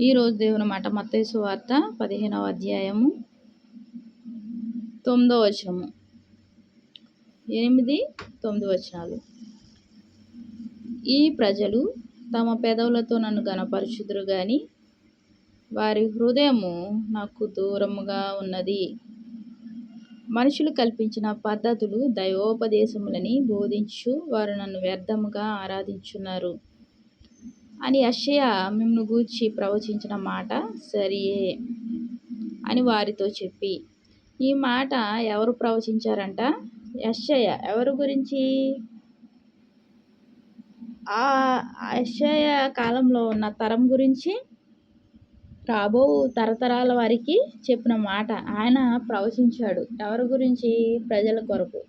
ఈరోజు దేవుని మాట మత్తైసు వార్త పదిహేనవ అధ్యాయము తొమ్మిదో వచనము. ఎనిమిది తొమ్మిది వచనాలు. ఈ ప్రజలు తమ పెదవులతో నన్ను గనపరుచుదురు కానీ వారి హృదయము నాకు దూరముగా ఉన్నది. మనుషులు కల్పించిన పద్ధతులు దైవోపదేశములని బోధించు వారు నన్ను వ్యర్థముగా ఆరాధించున్నారు. అని అషయ మిమ్మల్ని గూర్చి ప్రవచించిన మాట సరియే అని వారితో చెప్పి ఈ మాట ఎవరు ప్రవచించారంట? యషయ ఎవరి గురించి? ఆ యషయ కాలంలో ఉన్న తరం గురించి? రాబో తరతరాల వారికి చెప్పిన మాట ఆయన ప్రవచించాడు. ఎవరి గురించి? ప్రజల కొరకు.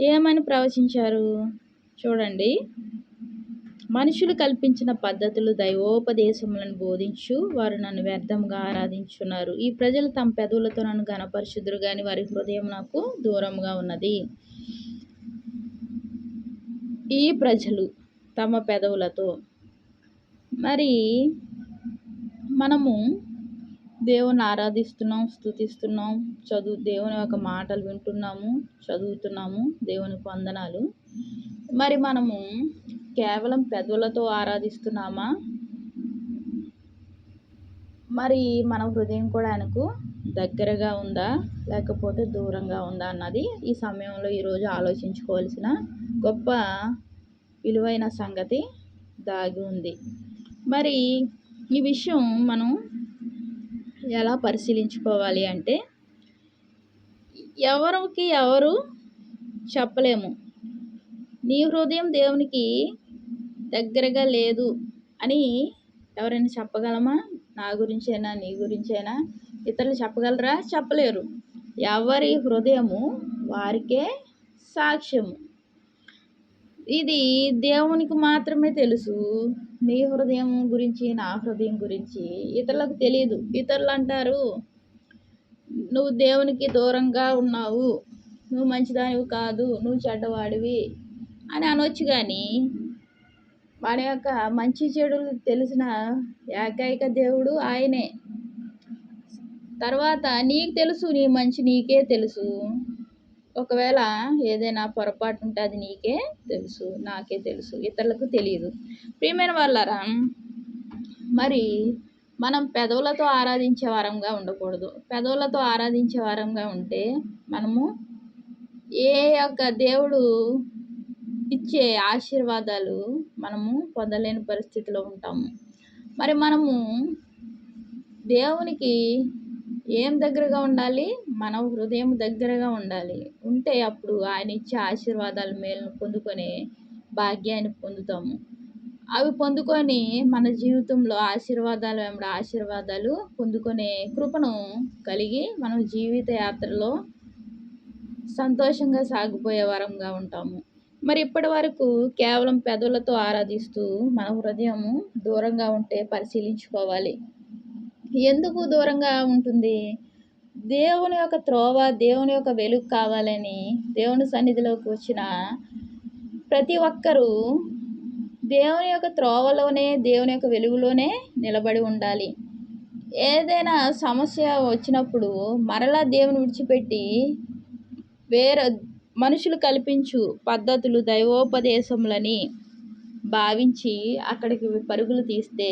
ఏమని ప్రవచించారు? చూడండి. మనుషులు కల్పించిన పద్ధతులు దైవోపదేశములను బోధించు వారు నన్ను వ్యర్థంగా ఆరాధించున్నారు ఈ ప్రజలు తమ పెదవులతో నన్ను గణపరిశుద్ధులు కానీ వారి హృదయం నాకు దూరంగా ఉన్నది. ఈ ప్రజలు తమ పెదవులతో. మరి మనము దేవుని ఆరాధిస్తున్నాం స్థుతిస్తున్నాం చదువు దేవుని యొక్క మాటలు వింటున్నాము చదువుతున్నాము దేవుని వందనాలు. మరి మనము కేవలం పెదవులతో ఆరాధిస్తున్నామా? మరి మన హృదయం కూడా ఆయనకు దగ్గరగా ఉందా? లేకపోతే దూరంగా ఉందా అన్నది ఈ సమయంలో ఈరోజు ఆలోచించుకోవాల్సిన గొప్ప విలువైన సంగతి దాగి ఉంది. మరి ఈ విషయం మనం ఎలా పరిశీలించుకోవాలి అంటే ఎవరికి ఎవరు చెప్పలేము. నీ హృదయం దేవునికి దగ్గరగా లేదు అని ఎవరైనా చెప్పగలమా? నా గురించైనా? నీ గురించైనా? ఇతరులు చెప్పగలరా? చెప్పలేరు. ఎవరి హృదయము వారికే సాక్ష్యము. ఇది దేవునికి మాత్రమే తెలుసు. నీ హృదయం గురించి నా హృదయం గురించి ఇతరులకు తెలియదు ఇతరులు అంటారు నువ్వు దేవునికి దూరంగా ఉన్నావు. నువ్వు మంచిదానివి కాదు. నువ్వు చెడ్డవాడివి. అని అనొచ్చు కానీ వాడి యొక్క మంచి చెడులు తెలిసిన ఏకైక దేవుడు ఆయనే. తర్వాత నీకు తెలుసు నీ మంచి నీకే తెలుసు. ఒకవేళ ఏదైనా పొరపాటు ఉంటే అది నీకే తెలుసు నాకే తెలుసు ఇతరులకు తెలియదు. ప్రియమైన వాళ్ళరా మరి మనం పెదవులతో ఆరాధించే వారంగా ఉండకూడదు. పెదవులతో ఆరాధించే వారంగా ఉంటే మనము ఏ యొక్క దేవుడు ఇచ్చే ఆశీర్వాదాలు మనము పొందలేని పరిస్థితిలో ఉంటాము. మరి మనము దేవునికి ఏం దగ్గరగా ఉండాలి? మన హృదయం దగ్గరగా ఉండాలి. ఉంటే అప్పుడు ఆయన ఇచ్చే ఆశీర్వాదాలు మేలును పొందుకునే భాగ్యాన్ని పొందుతాము. అవి పొందుకొని మన జీవితంలో ఆశీర్వాదాలు వెంబడి ఆశీర్వాదాలు పొందుకునే కృపను కలిగి మనం జీవిత యాత్రలో సంతోషంగా సాగిపోయే వరంగా ఉంటాము. మరి ఇప్పటి వరకు కేవలం పెదవులతో ఆరాధిస్తూ మన హృదయం దూరంగా ఉంటే పరిశీలించుకోవాలి. ఎందుకు దూరంగా ఉంటుంది? దేవుని యొక్క త్రోవ దేవుని యొక్క వెలుగు కావాలని దేవుని సన్నిధిలోకి వచ్చిన ప్రతి ఒక్కరూ దేవుని యొక్క త్రోవలోనే దేవుని యొక్క వెలుగులోనే నిలబడి ఉండాలి. ఏదైనా సమస్య వచ్చినప్పుడు మరలా దేవుని విడిచిపెట్టి వేరే మనుషులు కల్పించు పద్ధతులు దైవోపదేశములని భావించి అక్కడికి పరుగులు తీస్తే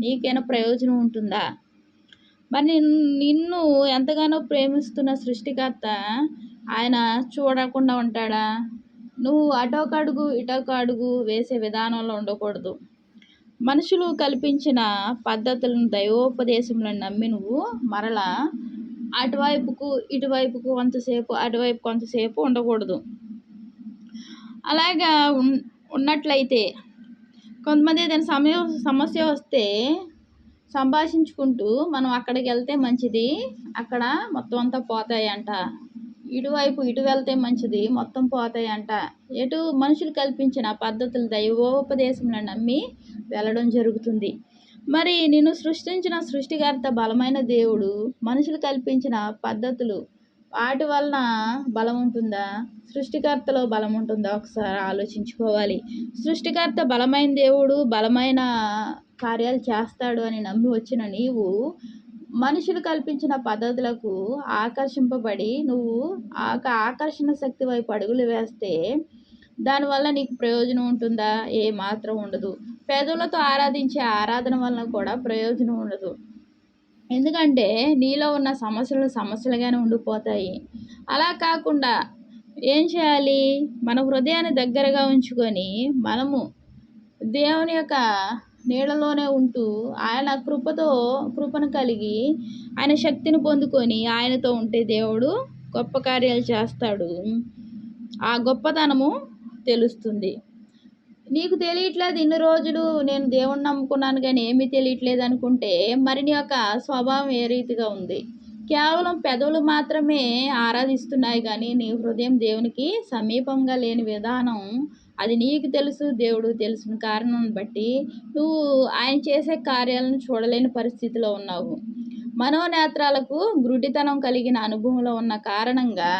నీకైనా ప్రయోజనం ఉంటుందా? మరి నిన్ను ఎంతగానో ప్రేమిస్తున్న సృష్టికర్త ఆయన చూడకుండా ఉంటాడా? నువ్వు అటొక అడుగు ఇటొక అడుగు వేసే విధానంలో ఉండకూడదు. మనుషులు కల్పించిన పద్ధతులను దైవోపదేశములను నమ్మి నువ్వు మరలా అటువైపుకు ఇటువైపుకు కొంతసేపు అటువైపు కొంతసేపు ఉండకూడదు. అలాగా ఉన్నట్లయితే కొంతమంది ఏదైనా సమయం సమస్య వస్తే సంభాషించుకుంటూ మనం అక్కడికి వెళ్తే మంచిది అక్కడ మొత్తం అంతా పోతాయంట. ఇటువైపు ఇటు వెళ్తే మంచిది మొత్తం పోతాయంట. ఎటు మనుషులు కల్పించిన పద్ధతులు దైవోపదేశంలో నమ్మి వెళ్ళడం జరుగుతుంది. మరి నిన్ను సృష్టించిన సృష్టికర్త బలమైన దేవుడు మనుషులు కల్పించిన పద్ధతులు వాటి వలన బలం ఉంటుందా? సృష్టికర్తలో బలం ఉంటుందా? ఒకసారి ఆలోచించుకోవాలి. సృష్టికర్త బలమైన దేవుడు బలమైన కార్యాలు చేస్తాడు అని నమ్మి వచ్చిన నీవు మనుషులు కల్పించిన పద్ధతులకు ఆకర్షింపబడి నువ్వు ఆ ఆకర్షణ శక్తి వైపు అడుగులు వేస్తే దానివల్ల నీకు ప్రయోజనం ఉంటుందా? ఏ మాత్రం ఉండదు. పేదలతో ఆరాధించే ఆరాధన వలన కూడా ప్రయోజనం ఉండదు. ఎందుకంటే నీలో ఉన్న సమస్యలు సమస్యలుగానే ఉండిపోతాయి. అలా కాకుండా ఏం చేయాలి? మన హృదయాన్ని దగ్గరగా ఉంచుకొని మనము దేవుని యొక్క నీడలోనే ఉంటూ ఆయన కృపతో కృపను కలిగి ఆయన శక్తిని పొందుకొని ఆయనతో ఉంటే దేవుడు గొప్ప కార్యాలు చేస్తాడు. ఆ గొప్పతనము తెలుస్తుంది. నీకు తెలియట్లేదు ఇన్ని రోజులు నేను దేవుణ్ణి నమ్ముకున్నాను కానీ ఏమీ తెలియట్లేదు అనుకుంటే మరి నీ యొక్క స్వభావం ఏ రీతిగా ఉంది? కేవలం పెదవులు మాత్రమే ఆరాధిస్తున్నాయి కానీ నీ హృదయం దేవునికి సమీపంగా లేని విధానం అది నీకు తెలుసు దేవుడు తెలిసిన కారణం బట్టి నువ్వు ఆయన చేసే కార్యాలను చూడలేని పరిస్థితిలో ఉన్నావు. మనోనేత్రాలకు గ్రుడితనం కలిగిన అనుభవంలో ఉన్న కారణంగా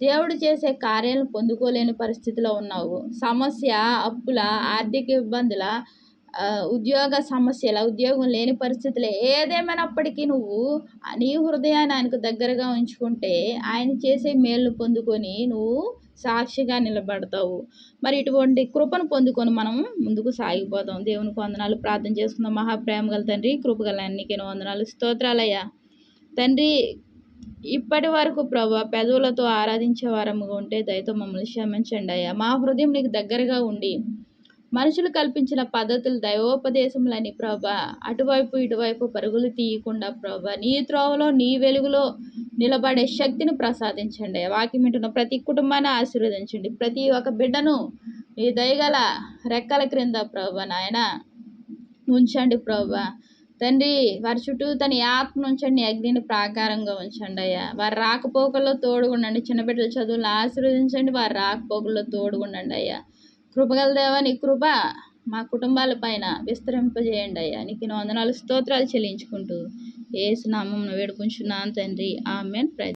దేవుడు చేసే కార్యాలను పొందుకోలేని పరిస్థితిలో ఉన్నావు. సమస్య అప్పుల ఆర్థిక ఇబ్బందుల ఉద్యోగ సమస్యల ఉద్యోగం లేని పరిస్థితులు. ఏదేమైనప్పటికీ నువ్వు నీ హృదయాన్ని ఆయనకు దగ్గరగా ఉంచుకుంటే ఆయన చేసే మేలు పొందుకొని నువ్వు సాక్షిగా నిలబడతావు. మరి ఇటువంటి కృపను పొందుకొని మనం ముందుకు సాగిపోతాం. దేవునికి వందనాలు. ప్రార్థన చేసుకుందాం. మహాప్రేమ గల తండ్రి కృపగల అన్నికే వందనాలు. స్తోత్రాలయ్యా. తండ్రి ఇప్పటి వరకు ప్రభా పెదవులతో ఆరాధించే వారముగా ఉంటే దయతో మమ్మల్ని క్షమించండి అయ్యా. మా హృదయం నీకు దగ్గరగా ఉండి మనుషులు కల్పించిన పద్ధతులు దైవోపదేశములని ప్రభా అటువైపు ఇటువైపు పరుగులు తీయకుండా ప్రభా నీ త్రోవలో నీ వెలుగులో నిలబడే శక్తిని ప్రసాదించండి వాక్యం వింటున్న ప్రతి కుటుంబాన్ని ఆశీర్వదించండి. ప్రతి ఒక్క బిడ్డను నీ దయగల రెక్కల క్రింద ప్రభా నాయన ఉంచండి ప్రభా. తండ్రి వారి చుట్టూ తన ఆత్మ ఉంచండి అగ్నిని ప్రాకారంగా ఉంచండి అయ్యా. వారి రాకపోకల్లో తోడుగుండండి. చిన్నబిడ్డల చదువులు ఆశీర్వదించండి. వారి రాకపోకల్లో తోడుగుండండి అయ్యా. కృపగల దేవా నీ కృప మా కుటుంబాల పైన విస్తరింపజేయండి అయ్యా. నీకు వందనాలు స్తోత్రాలు చెల్లించుకుంటూ ఏసునామం వేడుకుంటున్నాను తండ్రి. ఆమెన్.